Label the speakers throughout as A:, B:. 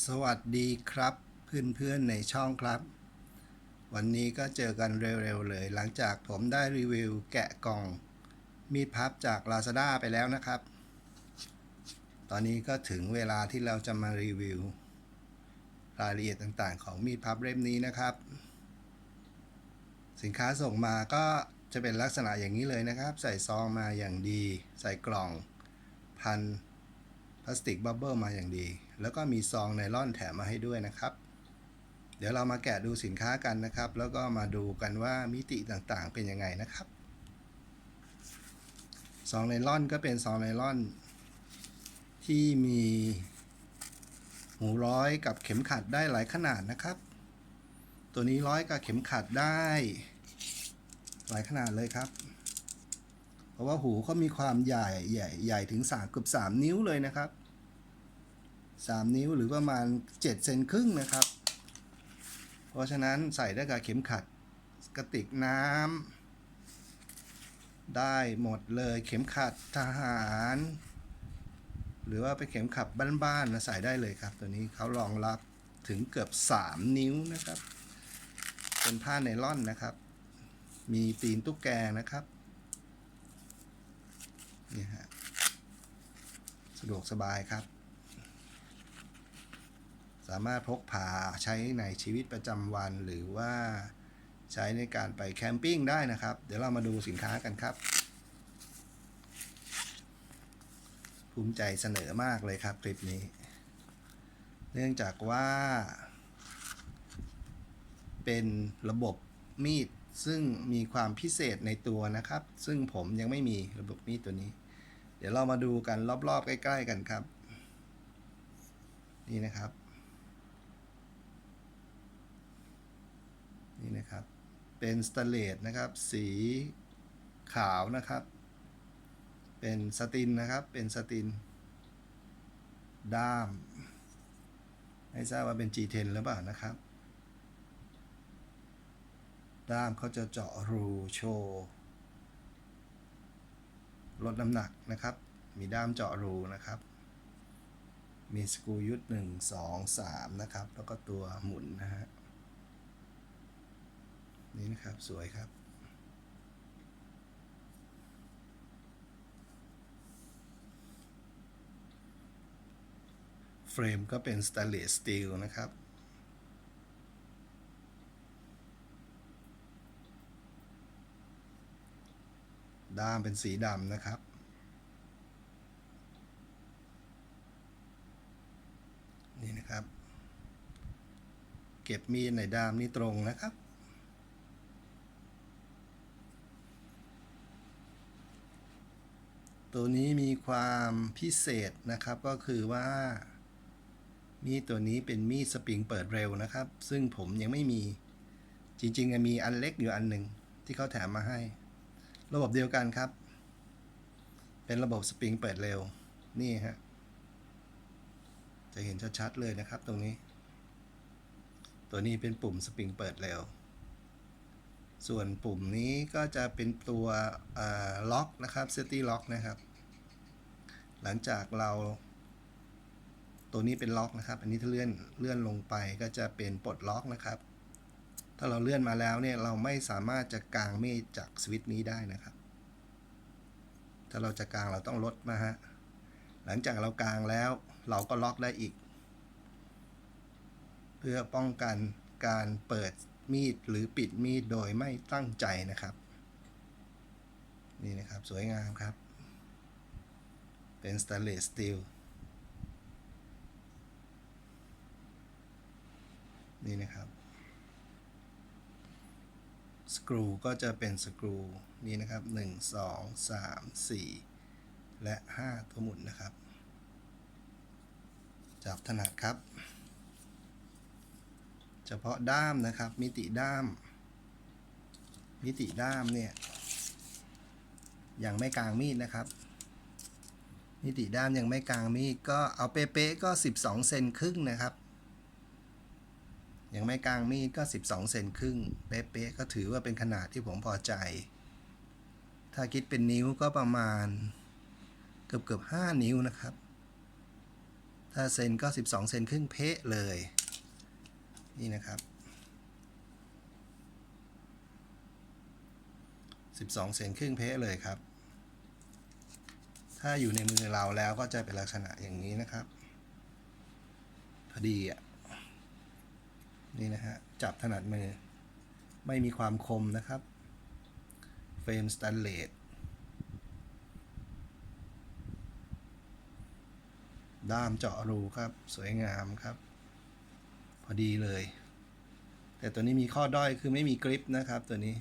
A: สวัสดีครับเพื่อนๆในช่องครับ วันนี้ก็เจอกันเร็วๆเลย หลังจากผมได้รีวิวแกะกล่องมีดพับจาก Lazada ไปแล้วนะครับ ตอนนี้ก็ถึงเวลาที่เราจะมารีวิว รายละเอียดต่างๆ ของมีดพับเล่มนี้นะครับ สินค้าส่งมาก็จะเป็นลักษณะอย่างนี้เลยนะครับ ใส่ซองมาอย่างดี ใส่กล่องพัน พลาสติกบับเบิลมาอย่างดี แล้วก็มีซองไนล่อนแถมมาให้ด้วยนะครับ เดี๋ยวเรามาแกะดูสินค้ากันนะครับ แล้วก็มาดูกันว่ามิติต่างๆเป็นยังไงนะครับ ซองไนล่อนก็เป็นซองไนล่อน ที่มีหูร้อยกับเข็มขัดได้หลายขนาดนะครับ ตัวนี้ร้อยกับเข็มขัดได้ หลายขนาดเลยครับ ราะว่าหูเขามีความใหญ่ใหญ่ใหญ่ถึง3เกือบ3นิ้วเลยนะครับ3นิ้วหรือประมาณ7เซนครึ่งนะครับ เพราะฉะนั้นใส่ได้กับเข็มขัดกระติกน้ำได้หมดเลยเข็มขัดทหาร หรือว่าไปนเข็มขัดบ้านๆนะใส่ได้เลยครับ ตัวนี้เขารองรับถึงเกือบ 3 นิ้วนะครับ เป็นผ้าไนล่อนนะครับ มีตีนตุ๊กแกนะครับ นี่ฮะสะดวกสบายครับ สามารถพกพาใช้ในชีวิตประจำวันหรือว่าใช้ในการไปแคมปิ้งได้นะครับ เดี๋ยวเรามาดูสินค้ากันครับ ภูมิใจเสนอมากเลยครับคลิปนี้ เนื่องจากว่า เป็นระบบมีดซึ่งมีความพิเศษในตัวนะครับ ซึ่งผมยังไม่มีระบบมีดตัวนี้ ดี๋ยวเรามาดูกันรอบๆใกล้ ๆ กันครับ นี่นะครับ นี่นะครับ เป็นสเตเลสนะครับ สีขาวนะครับ เป็นสตินนะครับ เป็นสติน ด้ามไม่ทราบว่าเป็น G10 หรือเปล่านะครับ ด้ามเขาจะเจาะรูโชว์ ลดน้ำหนักนะครับ มีด้ามเจาะรูนะครับ มีสกรูยุทธหนึ่งสองสามนะครับ แล้วก็ตัวหมุนนะฮะ นี่นะครับสวยครับ เฟรมก็เป็นส t ต n เลสสตีลนะครับ ด้ามเป็นสีดำนะครับ นี่นะครับ เก็บมีดในด้ามนี่ตรงนะครับ ตัวนี้มีความพิเศษนะครับก็คือว่า มีดตัวนี้เป็นมีดสปริงเปิดเร็วนะครับ ซึ่งผมยังไม่มีจริงๆมีอันเล็กอยู่อันหนึ่งที่เขาแถมมาให้ ระบบเดียวกันครับ เป็นระบบสปริงเปิดเร็ว นี่ฮะ จะเห็นชัดๆเลยนะครับตรงนี้ ตัวนี้เป็นปุ่มสปริงเปิดเร็ว ส่วนปุ่มนี้ก็จะเป็นตัวล็อกนะครับเซตี้ล็อกนะครับ หลังจากเรา ตัวนี้เป็นล็อกนะครับ อันนี้ถ้าเลื่อนเลื่อนลงไปก็จะเป็นปลดล็อกนะครับ ถ้าเราเลื่อนมาแล้วเนี่ยเราไม่สามารถจะกางมีดจากสวิตช์นี้ได้นะครับ ถ้าเราจะกางเราต้องลดมาฮะ หลังจากเรากางแล้วเราก็ล็อกได้อีก เพื่อป้องกันการเปิดมีดหรือปิดมีดโดยไม่ตั้งใจนะครับ นี่นะครับสวยงามครับ เป็นส t ต n เลสสตีลนี่นะครับ สกรูก็จะเป็นสกรูนี่นะครับ 1 2 3 4 และ 5 ตัวหมุนนะครับ จับถนัดครับ เฉพาะด้ามนะครับ มิติด้าม มิติด้ามเนี่ยยังไม่กลางมีดนะครับ มิติด้ามยังไม่กลางมีดก็เอาเป๊ะๆก็ 12 เซนครึ่งนะครับ อยังไม่กลางมีดก็ 12 เซนครึ่ง เป๊ะๆก็ถือว่าเป็นขนาดที่ผมพอใจ ถ้าคิดเป็นนิ้วก็ประมาณเกือบเกือบ5นิ้วนะครับ ถ้าเซนก็ 12 เซนครึ่งเป๊ะเลย นี่นะครับ 12 เซนครึ่งเป๊ะเลยครับ ถ้าอยู่ในมือเราแล้วก็จะเป็นลักษณะอย่างนี้นะครับ พอดีอะ นี่นะฮะ จับถนัดมือ ไม่มีความคมนะครับ เฟรมสแตนเลสด้ามเจาะรูครับ สวยงามครับ พอดีเลย แต่ตัวนี้มีข้อด้อยคือไม่มีกริปนะครับตัวนี้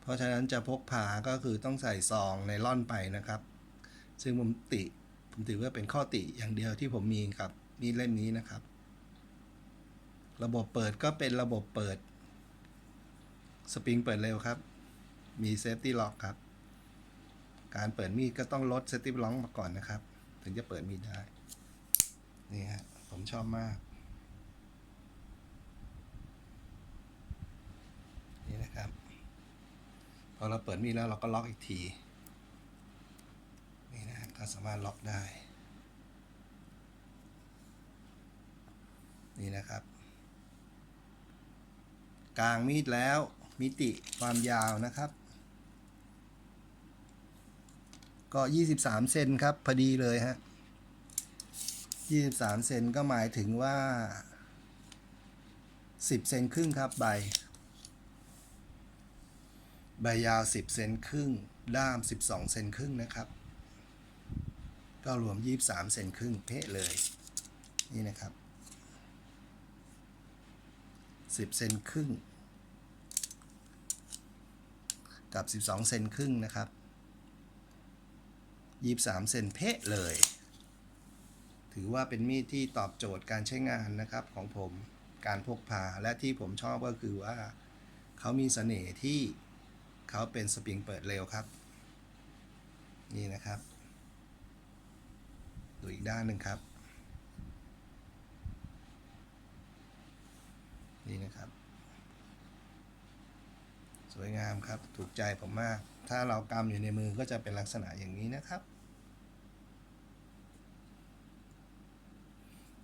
A: เพราะฉะนั้นจะพกพาก็คือต้องใส่ซองไนล่อนไปนะครับ ซึ่งผมติ ผมถือว่าเป็นข้อติอย่างเดียวที่ผมมีกับมีดเล่มนี้นะครับ ระบบเปิดก็เป็นระบบเปิด สปริงเปิดเร็วครับ มีเซฟตี้ล็อกครับ การเปิดมีดก็ต้องลดเซฟตี้ล็อกมาก่อนนะครับ ถึงจะเปิดมีดได้ นี่ฮะ ผมชอบมาก นี่นะครับ พอเราเปิดมีดแล้วเราก็ล็อกอีกที นี่นะก็สามารถล็อกได้ นี่นะครับ กลางมีดแล้ว มิติความยาวนะครับ ก็ 23 เซนครับ พอดีเลยฮะ 23 เซนก็หมายถึงว่า 10 เซนครึ่งครับใบ ใบยาว 10 เซนครึ่ง ด้าม 12 เซนครึ่งนะครับ ก็รวม 23 เซนครึ่งเป๊ะเลย นี่นะครับ 10เซนครึ่ง กับ12เซนครึ่งนะครับ23เซนเป๊ะเลย ถือว่าเป็นมีดที่ตอบโจทย์การใช้งานนะครับของผมการพกพาและที่ผมชอบก็คือว่า เขามีเสน่ห์ที่เขาเป็นสปริงเปิดเร็วครับ นี่นะครับ ดูอีกด้านหนึ่งครับ นี่นะครับ สวยงามครับถูกใจผมมาก ถ้าเรากำอยู่ในมือก็จะเป็นลักษณะอย่างนี้นะครับ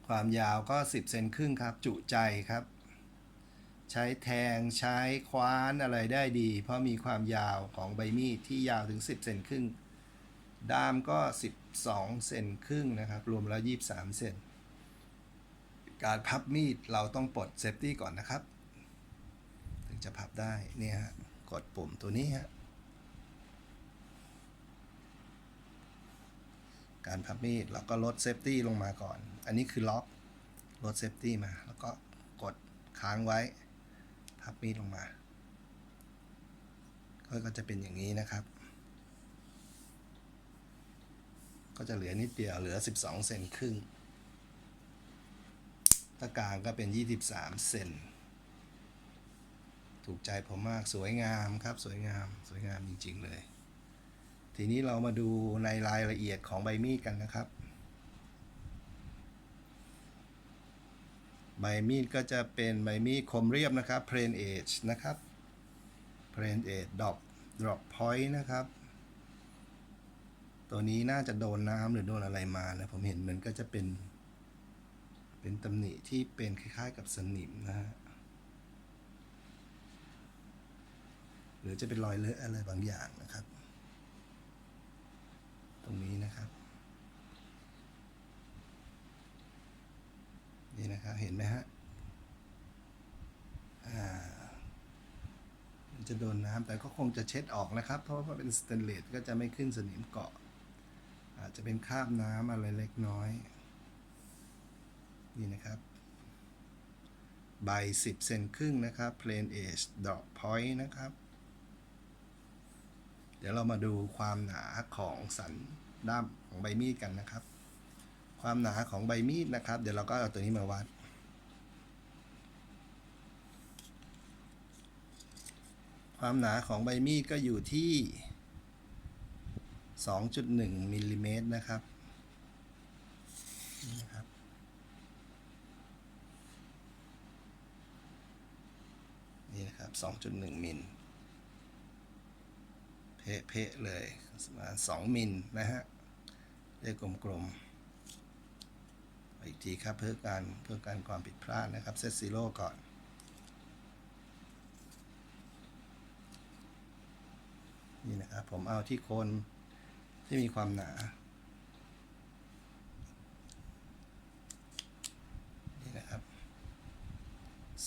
A: ความยาวก็ 10เซนครึ่งครับ จุใจครับ ใช้แทงใช้คว้านอะไรได้ดี เพราะมีความยาวของใบมีดที่ยาวถึง 10เซนครึ่งด้ามก็ 12เซนครึ่งนะครับ รวมแล้ว 23เซน การพับมีดเราต้องปลดเซฟตี้ก่อนนะครับ ถึงจะพับได้เนี่ยฮะกดปุ่มตัวนี้ฮะการพับมีดเราก็ลดเซฟตี้ลงมาก่อน อันนี้คือล็อกลดเซฟตี้มา แล้วก็กดค้างไว้ พับมีดลงมา ก็ก็จะเป็นอย่างนี้นะครับ ก็จะเหลือนิดเดียวเหลือ 12 เซนครึ่ง ตะกลางก็เป็น 23 เซนถูกใจผมมากสวยงามครับ สวยงามสวยงามจริงๆเลย ทีนี้เรามาดูในรายละเอียดของใบมีดกันนะครับ ใบมีดก็จะเป็นใบมีดคมเรียบนะครับ plain edge นะครับ plain edge drop drop point นะครับตัวนี้น่าจะโดนน้ำหรือโดนอะไรมานะผมเห็นมันก็จะเป็น เป็นตำหนิที่เป็นคล้ายๆกับสนิมนะฮะหรือจะเป็นรอยเลอะอะไรบางอย่างนะครับ ตรงนี้นะครับ นี่นะครับเห็นไหมฮะอ่ามันจะโดนน้ำแต่ก็คงจะเช็ดออกนะครับ เพราะว่าเป็นสแตนเลสก็จะไม่ขึ้นสนิมเกาะ อาจจะเป็นคราบน้ำอะไรเล็กน้อย นี่นะครับ ใบ 10 เซนครึ่งนะครับ plain edge dot point นะครับ เดี๋ยวเรามาดูความหนาของสันด้ามของใบมีดกันนะครับ ความหนาของใบมีดนะครับ เดี๋ยวเราก็เอาตัวนี้มาวัด ความหนาของใบมีดก็อยู่ที่ 2.1มิลลิเมตรนะครับนี่นะครับ นะครับ 2.1 มิลเพะๆเลยประมาณ2มิลนะฮะเลขกลมๆอีกทีครับเพื่อการเพื่อการความผิดพลาดนะครับเซตซีโร่ก่อนนี่นะครับผมเอาที่โคนที่มีความหนา นี่นะครับ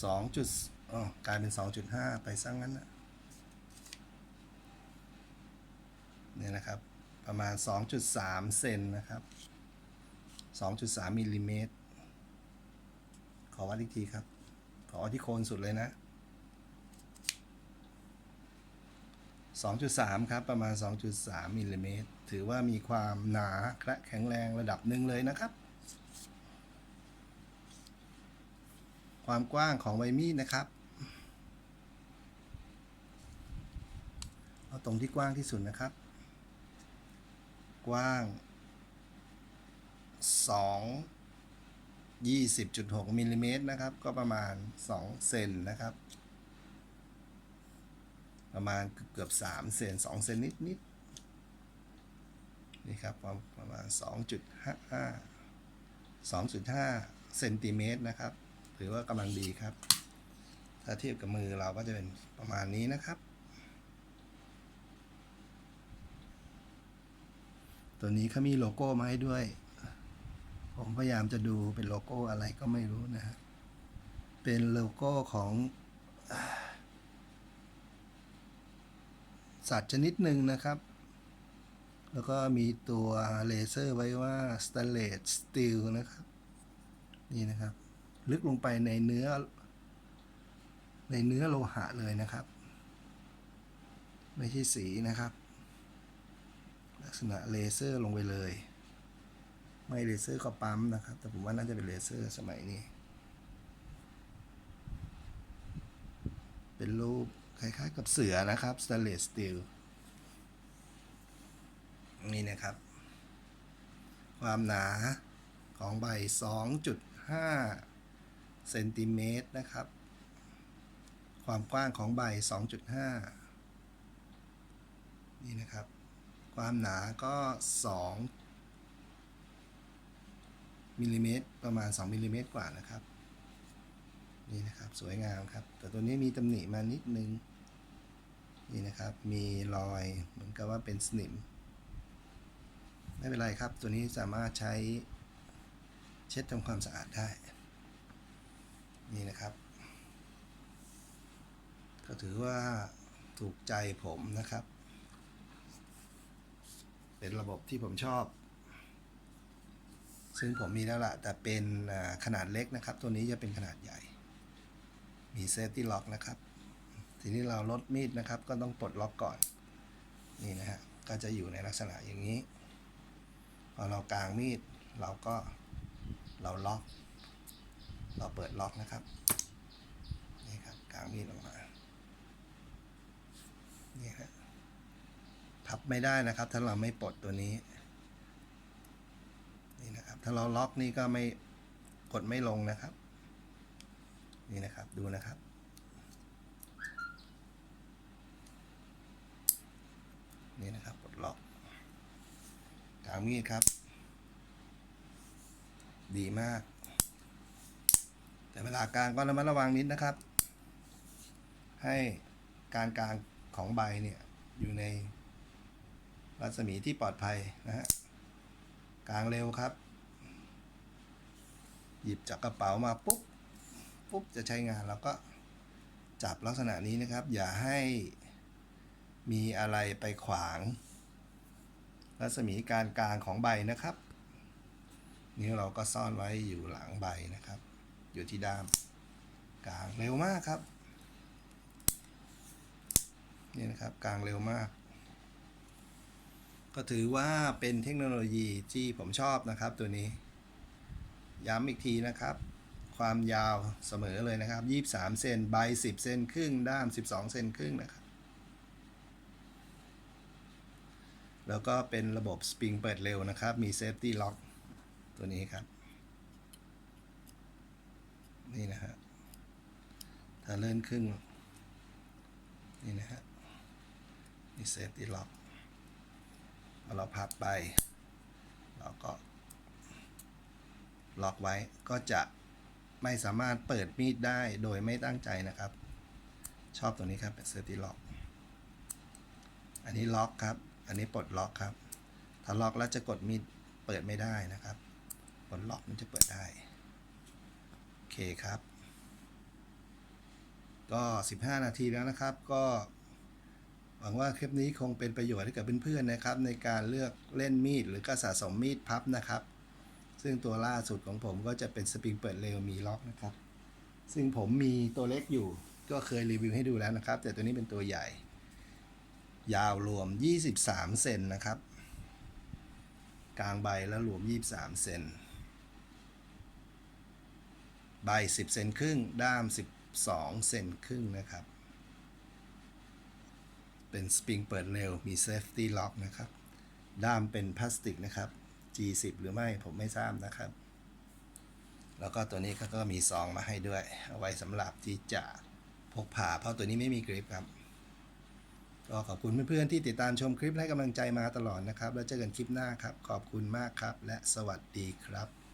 A: สองจุด อ๋อกลายเป็นสองจุดห้าไปซะงงั้นนะเนี่ยนะครับ ประมาณ 2.3 เซนนะครับ 2.3มิลลิเมตร ขอวัดอีกทีครับ ขอที่โคนสุดเลยนะ 2.3 ครับ ประมาณ 2.3มิลลิเมตร ถือว่ามีความหนาและแข็งแรงระดับหนึ่งเลยนะครับ ความกว้างของใบมีดนะครับ เอาตรงที่กว้างที่สุดนะครับ กว้าง 2 20.6มิลลิเมตรนะครับ ก็ประมาณ 2 เซนนะครับ ประมาณเกือบ 3 เซน2เซนนิดนิดนี่ครับประมาณ 2.5 2.5เซนติเมตรนะครับ ถือว่ากำลังดีครับ ถ้าเทียบกับมือเราก็จะเป็นประมาณนี้นะครับ ตัวนี้เขามีโลโก้มาให้ด้วย ผมพยายามจะดูเป็นโลโก้อะไรก็ไม่รู้นะฮะเป็นโลโก้ของสัตว์ชนิดหนึ่งนะครับ แล้วก็มีตัวเลเซอร์ไว้ว่า stainless steel นะครับ นี่นะครับ ลึกลงไปในเนื้อ ในเนื้อโลหะเลยนะครับ ไม่ใช่สีนะครับ ลักษณะเลเซอร์ลงไปเลย ไม่เลเซอร์ก็ปั๊มนะครับ แต่ผมว่าน่าจะเป็นเลเซอร์สมัยนี้ เป็นรูปคล้ายๆกับเสือนะครับ stainless steel นี่นะครับ ความหนาของใบ 2.5 เซนติเมตรนะครับ ความกว้างของใบ 2.5 นี่นะครับ ความหนาก็2มิลลิเมตรประมาณ 2มิลลิเมตรกว่านะครับ นี่นะครับสวยงามครับ แต่ตัวนี้มีตำหนิมานิดนึง นี่นะครับ มีรอยเหมือนกับว่าเป็นสนิม ไม่เป็นไรครับ ตัวนี้สามารถใช้เช็ดทำความสะอาดได้ นี่นะครับ ก็ถือว่าถูกใจผมนะครับ เป็นระบบที่ผมชอบ ซึ่งผมมีแล้วล่ะ แต่เป็นขนาดเล็กนะครับ ตัวนี้จะเป็นขนาดใหญ่ มีเซฟตี้ล็อกนะครับ ทีนี้เราลดมีดนะครับ ก็ต้องปลดล็อกก่อน นี่นะฮะ ก็จะอยู่ในลักษณะอย่างนี้ พอเรากางมีดเราก็เราล็อก เราเปิดล็อกนะครับ นี่ครับกลางมีดออกมา นี่ฮะพับไม่ได้นะครับ ถ้าเราไม่ปลดตัวนี้ นี่นะครับ ถ้าเราล็อกนี่ก็ไม่กดไม่ลงนะครับ นี่นะครับดูนะครับนี่นะครับปลดล็อกกางมีดครับ ดีมาก แต่เวลากางก็ระมัดระวังนิดนะครับ ให้การกลางของใบเนี่ยอยู่ในรัศมีที่ปลอดภัยนะฮะกลางเร็วครับ หยิบจากกระเป๋ามาปุ๊บปุ๊บจะใช้งานแล้วก็จับลักษณะนี้นะครับ อย่าให้มีอะไรไปขวาง รัศมีการกลางของใบนะครับ นี่เราก็ซ่อนไว้อยู่หลังใบนะครับ อยู่ที่ด้ามกลางเร็วมากครับนี่นะครับกลางเร็วมาก ก็ถือว่าเป็นเทคโนโลยีที่ผมชอบนะครับตัวนี้ ย้ำอีกทีนะครับ ความยาวเสมอเลยนะครับ 23 เซนใบ 10 เซนครึ่ง ด้าม 12 เซนครึ่งนะครับ แล้วก็เป็นระบบสปริงเปิดเร็วนะครับ มีเซฟตี้ล็อกตัวนี้ครับ นี่นะฮะถ้าเลื่อนครึ่งนี่นะฮะนี่เซฟตี้ล็อกพอเราพับไป เราก็ ล็อกไว้ก็จะไม่สามารถเปิดมีดได้โดยไม่ตั้งใจนะครับ ชอบตรงนี้ครับเป็นเซอร์ติล็อกอันนี้ล็อกครับ อันนี้ปลดล็อกครับ ถ้าล็อกแล้วจะกดมีดเปิดไม่ได้นะครับ ปลดล็อกมันจะเปิดได้ เคครับ ก็ 15 นาทีแล้วนะครับ ก็หวังว่าคลิปนี้คงเป็นประโยชน์ให้กับเพื่อนๆนะครับ ในการเลือกเล่นมีดหรือก็สะสมมีดพับนะครับ ซึ่งตัวล่าสุดของผมก็จะเป็นสปริงเปิดเร็วมีล็อกนะครับ ซึ่งผมมีตัวเล็กอยู่ก็เคยรีวิวให้ดูแล้วนะครับ แต่ตัวนี้เป็นตัวใหญ่ ยาวรวม 23 เซนนะครับ กลางใบแล้วรวม 23 เซน ใบ 10 เซนครึ่ง ด้าม 12 เซนครึ่งนะครับ เป็นสปริงเปิดเร็ว มีเซฟตี้ล็อกนะครับ ด้ามเป็นพลาสติกนะครับ G10 หรือไม่ผมไม่ทราบนะครับ แล้วก็ตัวนี้เขาก็มีซองมาให้ด้วย เอาไว้สำหรับที่จะพกพา เพราะตัวนี้ไม่มีกริปครับก็ขอบคุณเพื่อนๆที่ติดตามชมคลิปให้กำลังใจมาตลอดนะครับ แล้วเจอกันคลิปหน้าครับ ขอบคุณมากครับ และสวัสดีครับ